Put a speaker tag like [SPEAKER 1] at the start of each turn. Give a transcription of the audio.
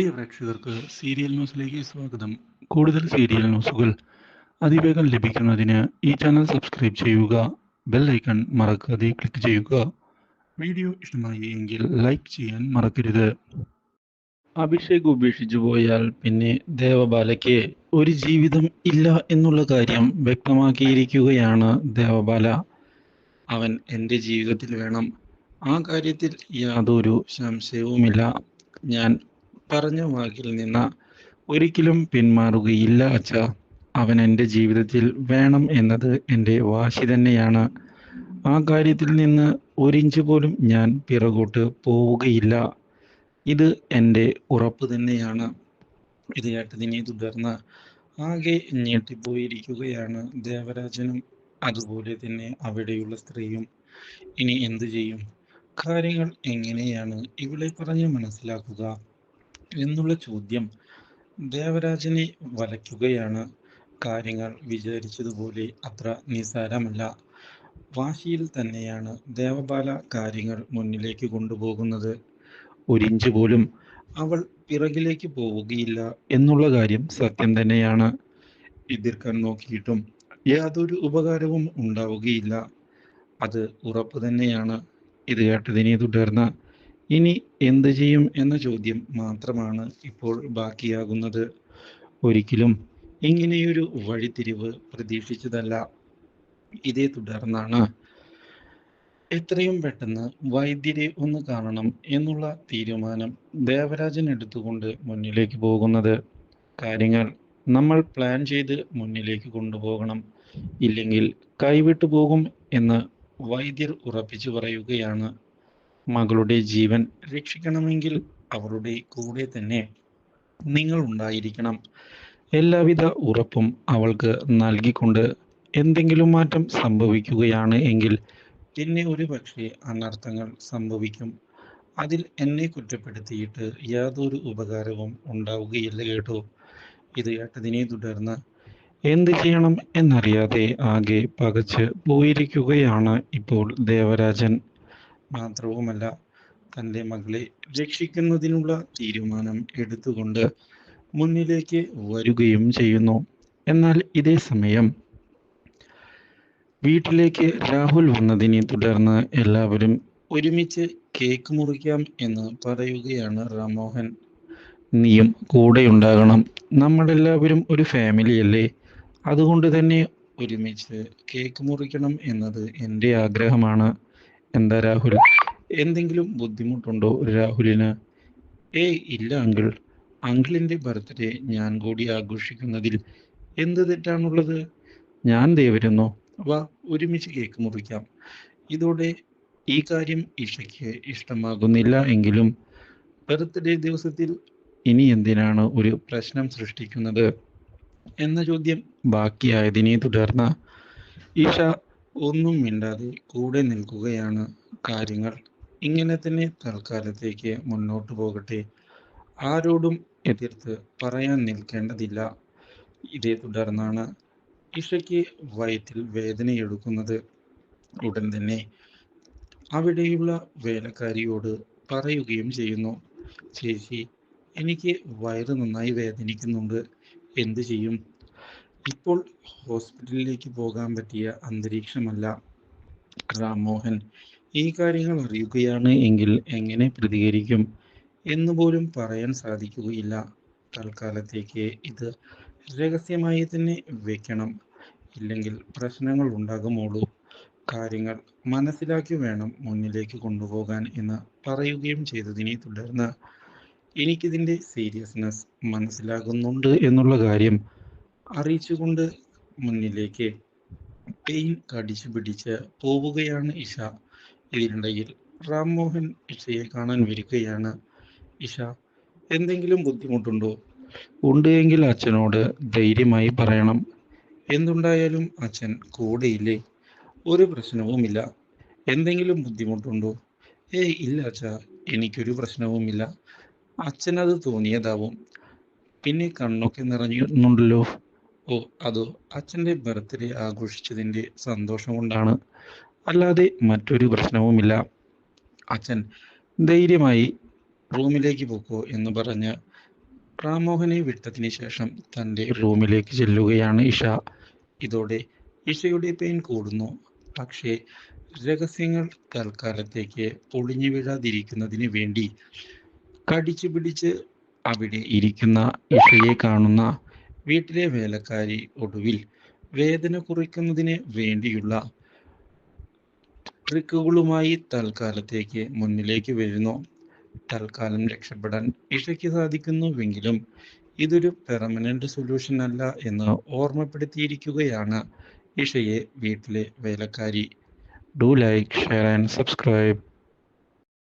[SPEAKER 1] പ്രിയ പ്രേക്ഷകർക്ക് സീരിയൽ ന്യൂസിലേക്ക് സ്വാഗതം. കൂടുതൽ സീരിയൽ ന്യൂസുകൾ അതിവേഗം ലഭിക്കുന്നതിന് ഈ ചാനൽ സബ്സ്ക്രൈബ് ചെയ്യുക ബെൽ ഐക്കൺ മറക്കാതെ ക്ലിക്ക് ചെയ്യുക. വീഡിയോ ഇഷ്ടമായി എങ്കിൽ ലൈക്ക് ചെയ്യാൻ മറക്കരുത്. അഭിഷേക് ഉപേക്ഷിച്ചു പോയാൽ പിന്നെ ദേവബാലയ്ക്ക് ഒരു ജീവിതം ഇല്ല എന്നുള്ള കാര്യം വ്യക്തമാക്കിയിരിക്കുകയാണ് ദേവബാല. അവൻ എന്റെ ജീവിതത്തിൽ വേണം. ആ കാര്യത്തിൽ യാതൊരു സംശയവുമില്ല. ഞാൻ പറഞ്ഞ വാക്കിൽ നിന്ന് ഒരിക്കലും പിന്മാറുകയില്ല അച്ഛ. അവൻ എന്റെ ജീവിതത്തിൽ വേണം എന്നത് എന്റെ വാശി തന്നെയാണ്. ആ കാര്യത്തിൽ നിന്ന് ഒരിഞ്ച് പോലും ഞാൻ പിറകോട്ട് പോവുകയില്ല. ഇത് എന്റെ ഉറപ്പ് തന്നെയാണ്. ഇത് കേട്ടതിനെ തുടർന്ന് ആകെ ഞെട്ടിപ്പോയിരിക്കുകയാണ് ദേവരാജനും അതുപോലെ തന്നെ അവിടെയുള്ള സ്ത്രീയും. ഇനി എന്തു ചെയ്യും? കാര്യങ്ങൾ എങ്ങനെയാണ്? ഇവിടെ പറഞ്ഞ് മനസ്സിലാക്കുക. എന്നുള്ള ചോദ്യം ദേവരാജനെ വലയ്ക്കുകയാണ്. കാര്യങ്ങൾ വിചാരിച്ചതുപോലെ അത്ര നിസാരമല്ല വാശിയിൽ തന്നെയാണ് ദേവബാല കാര്യങ്ങൾ മുന്നിലേക്ക് കൊണ്ടുപോകുന്നത്. ഒരിഞ്ച് പോലും അവൾ പിറകിലേക്ക് പോവുകയില്ല എന്നുള്ള കാര്യം സത്യം തന്നെയാണ്. എതിർക്കാൻ നോക്കിയിട്ടും യാതൊരു ഉപകാരവും ഉണ്ടാവുകയില്ല. അത് ഉറപ്പ് തന്നെയാണ്. ഇത് കേട്ടതിനെ തുടർന്ന് ഇനി എന്ത് ചെയ്യും എന്ന ചോദ്യം മാത്രമാണ് ഇപ്പോൾ ബാക്കിയാകുന്നത്. ഒരിക്കലും ഇങ്ങനെയൊരു വഴിത്തിരിവ് പ്രതീക്ഷിച്ചതല്ല. ഇതേ തുടർന്നാണ് എത്രയും പെട്ടെന്ന് വൈദ്യരെ ഒന്ന് കാണണം എന്നുള്ള തീരുമാനം ദേവരാജൻ എടുത്തുകൊണ്ട് മുന്നിലേക്ക് പോകുന്നത്. കാര്യങ്ങൾ നമ്മൾ പ്ലാൻ ചെയ്ത് മുന്നിലേക്ക് കൊണ്ടുപോകണം. ഇല്ലെങ്കിൽ കൈവിട്ടു പോകും എന്ന് വൈദ്യർ ഉറപ്പിച്ചു പറയുകയാണ് മകളുടെ ജീവൻ രക്ഷിക്കണമെങ്കിൽ അവരുടെ കൂടെ തന്നെ നിങ്ങൾ ഉണ്ടായിരിക്കണം. എല്ലാവിധ ഉറപ്പും അവൾക്ക് നൽകിക്കൊണ്ട് എന്തെങ്കിലും മാറ്റം സംഭവിക്കുകയാണ് എങ്കിൽ പിന്നെ ഒരു പക്ഷേ അനർത്ഥങ്ങൾ സംഭവിക്കും. അതിൽ എന്നെ കുറ്റപ്പെടുത്തിയിട്ട് യാതൊരു ഉപകാരവും ഉണ്ടാവുകയില്ല കേട്ടോ. ഇത് കേട്ടതിനെ തുടർന്ന് എന്ത് ചെയ്യണം എന്നറിയാതെ ആകെ പകച്ച് പോയിരിക്കുകയാണ് ഇപ്പോൾ ദേവരാജൻ. മാത്രവുമല്ല തന്റെ മകളെ രക്ഷിക്കുന്നതിനുള്ള തീരുമാനം എടുത്തുകൊണ്ട് മുന്നിലേക്ക് വരികയും ചെയ്യുന്നു. എന്നാൽ ഇതേ സമയം വീട്ടിലേക്ക് രാഹുൽ വന്നതിനെ തുടർന്ന് എല്ലാവരും ഒരുമിച്ച് കേക്ക് മുറിക്കാം എന്ന് പറയുകയാണ് രാമോഹൻ. നീയും കൂടെ ഉണ്ടാകണം. നമ്മളെല്ലാവരും ഒരു ഫാമിലി അല്ലേ? അതുകൊണ്ട് തന്നെ ഒരുമിച്ച് കേക്ക് മുറിക്കണം എന്നത് എന്റെ ആഗ്രഹമാണ്. എന്താ രാഹുൽ? എന്തെങ്കിലും ബുദ്ധിമുട്ടുണ്ടോ രാഹുലിന്? ഏയ് ഇല്ല അങ്കിൾ. അങ്കിളിന്റെ ബർത്ത്ഡേ ഞാൻ കൂടി ആഘോഷിക്കുന്നതിൽ എന്ത് തെറ്റാണുള്ളത്? ഞാൻ ദേ വരുന്നു. വാ ഒരുമിച്ച് കേക്ക് മുറിക്കാം. ഇതോടെ ഈ കാര്യം ഇഷയ്ക്ക് ഇഷ്ടമാകുന്നില്ല എങ്കിലും ബർത്ത്ഡേ ദിവസത്തിൽ ഇനി എന്തിനാണ് ഒരു പ്രശ്നം സൃഷ്ടിക്കുന്നത്? എന്ന ചോദ്യം ബാക്കിയായതിനെ തുടർന്ന് ഈഷ ഒന്നും മിണ്ടാതെ കൂടെ നിൽക്കുകയാണ് കാര്യങ്ങൾ. ഇങ്ങനെ തന്നെ തൽക്കാലത്തേക്ക് മുന്നോട്ട് പോകട്ടെ. ആരോടും എതിർത്ത് പറയാൻ നിൽക്കേണ്ടതില്ല. ഇതേ തുടർന്നാണ് ഇഷയ്ക്ക് വയറ്റിൽ വേദനയെടുക്കുന്നത്. ഉടൻ തന്നെ അവിടെയുള്ള വേലക്കാരിയോട് പറയുകയും ചെയ്യുന്നു. ചേച്ചി എനിക്ക് വയറ് നന്നായി വേദനിക്കുന്നുണ്ട്. എന്തു ചെയ്യും? ഇപ്പോൾ ഹോസ്പിറ്റലിലേക്ക് പോകാൻ പറ്റിയ അന്തരീക്ഷമല്ല റാംമോഹൻ ഈ കാര്യങ്ങൾ അറിയുകയാണ് എങ്കിൽ എങ്ങനെ പ്രതികരിക്കും എന്ന് പോലും പറയാൻ സാധിക്കുകയില്ല. തൽക്കാലത്തേക്ക് ഇത് രഹസ്യമായി തന്നെ വെക്കണം. ഇല്ലെങ്കിൽ പ്രശ്നങ്ങൾ ഉണ്ടാകുമോളൂ. കാര്യങ്ങൾ മനസ്സിലാക്കി വേണം മുന്നിലേക്ക് കൊണ്ടുപോകാൻ എന്ന് പറയുകയും ചെയ്തതിനെ തുടർന്ന് എനിക്കിതിന്റെ സീരിയസ്നെസ് മനസ്സിലാകുന്നുണ്ട് എന്നുള്ള കാര്യം അറിയിച്ചുകൊണ്ട് മുന്നിലേക്ക് പെയിൻ കടിച്ചു പിടിച്ച് പോവുകയാണ് ഇഷ. ഇതിനിടയിൽ റാംമോഹൻ ഇഷയെ കാണാൻ വരികയാണ് ഇഷ. എന്തെങ്കിലും ബുദ്ധിമുട്ടുണ്ടോ? ഉണ്ട് എങ്കിൽ അച്ഛനോട് ധൈര്യമായി പറയണം. എന്തുണ്ടായാലും അച്ഛൻ കൂടെയില്ലേ? ഒരു പ്രശ്നവുമില്ല. എന്തെങ്കിലും ബുദ്ധിമുട്ടുണ്ടോ? ഏയ് ഇല്ല അച്ഛ. എനിക്കൊരു പ്രശ്നവുമില്ല. അച്ഛനത് തോന്നിയതാവും. പിന്നെ കണ്ണൊക്കെ നിറഞ്ഞുണ്ടല്ലോ ഓ അതോ അച്ഛന്റെ ബർത്ത്ഡേ ആഘോഷിച്ചതിന്റെ സന്തോഷം കൊണ്ടാണ്? അല്ലാതെ മറ്റൊരു പ്രശ്നവുമില്ല. അച്ഛൻ ധൈര്യമായി റൂമിലേക്ക് പോക്കോ എന്ന് പറഞ്ഞ് റാമോഹനെ വിട്ടതിന് ശേഷം തന്റെ റൂമിലേക്ക് ചെല്ലുകയാണ് ഇഷ. ഇതോടെ ഇഷയുടെ പെയിൻ കൂടുന്നു. പക്ഷേ രഹസ്യങ്ങൾ തൽക്കാലത്തേക്ക് പൊളിഞ്ഞു വീഴാതിരിക്കുന്നതിന് വേണ്ടി കടിച്ചു പിടിച്ച് അവിടെ ഇരിക്കുന്ന ഇഷയെ കാണുന്ന വീട്ടിലെ വേലക്കാരി ഒടുവിൽ വേദന കുറയ്ക്കുന്നതിന് വേണ്ടിയുള്ള ട്രിക്കുകളുമായി തൽക്കാലത്തേക്ക് മുന്നിലേക്ക് വരുന്നു. തൽക്കാലം രക്ഷപ്പെടാൻ ഇഷയ്ക്ക് സാധിക്കുന്നുവെങ്കിലും ഇതൊരു പെർമനന്റ് സൊല്യൂഷൻ അല്ല എന്ന് ഓർമ്മപ്പെടുത്തിയിരിക്കുകയാണ് ഇഷയെ വീട്ടിലെ വേലക്കാരി. Do like share and subscribe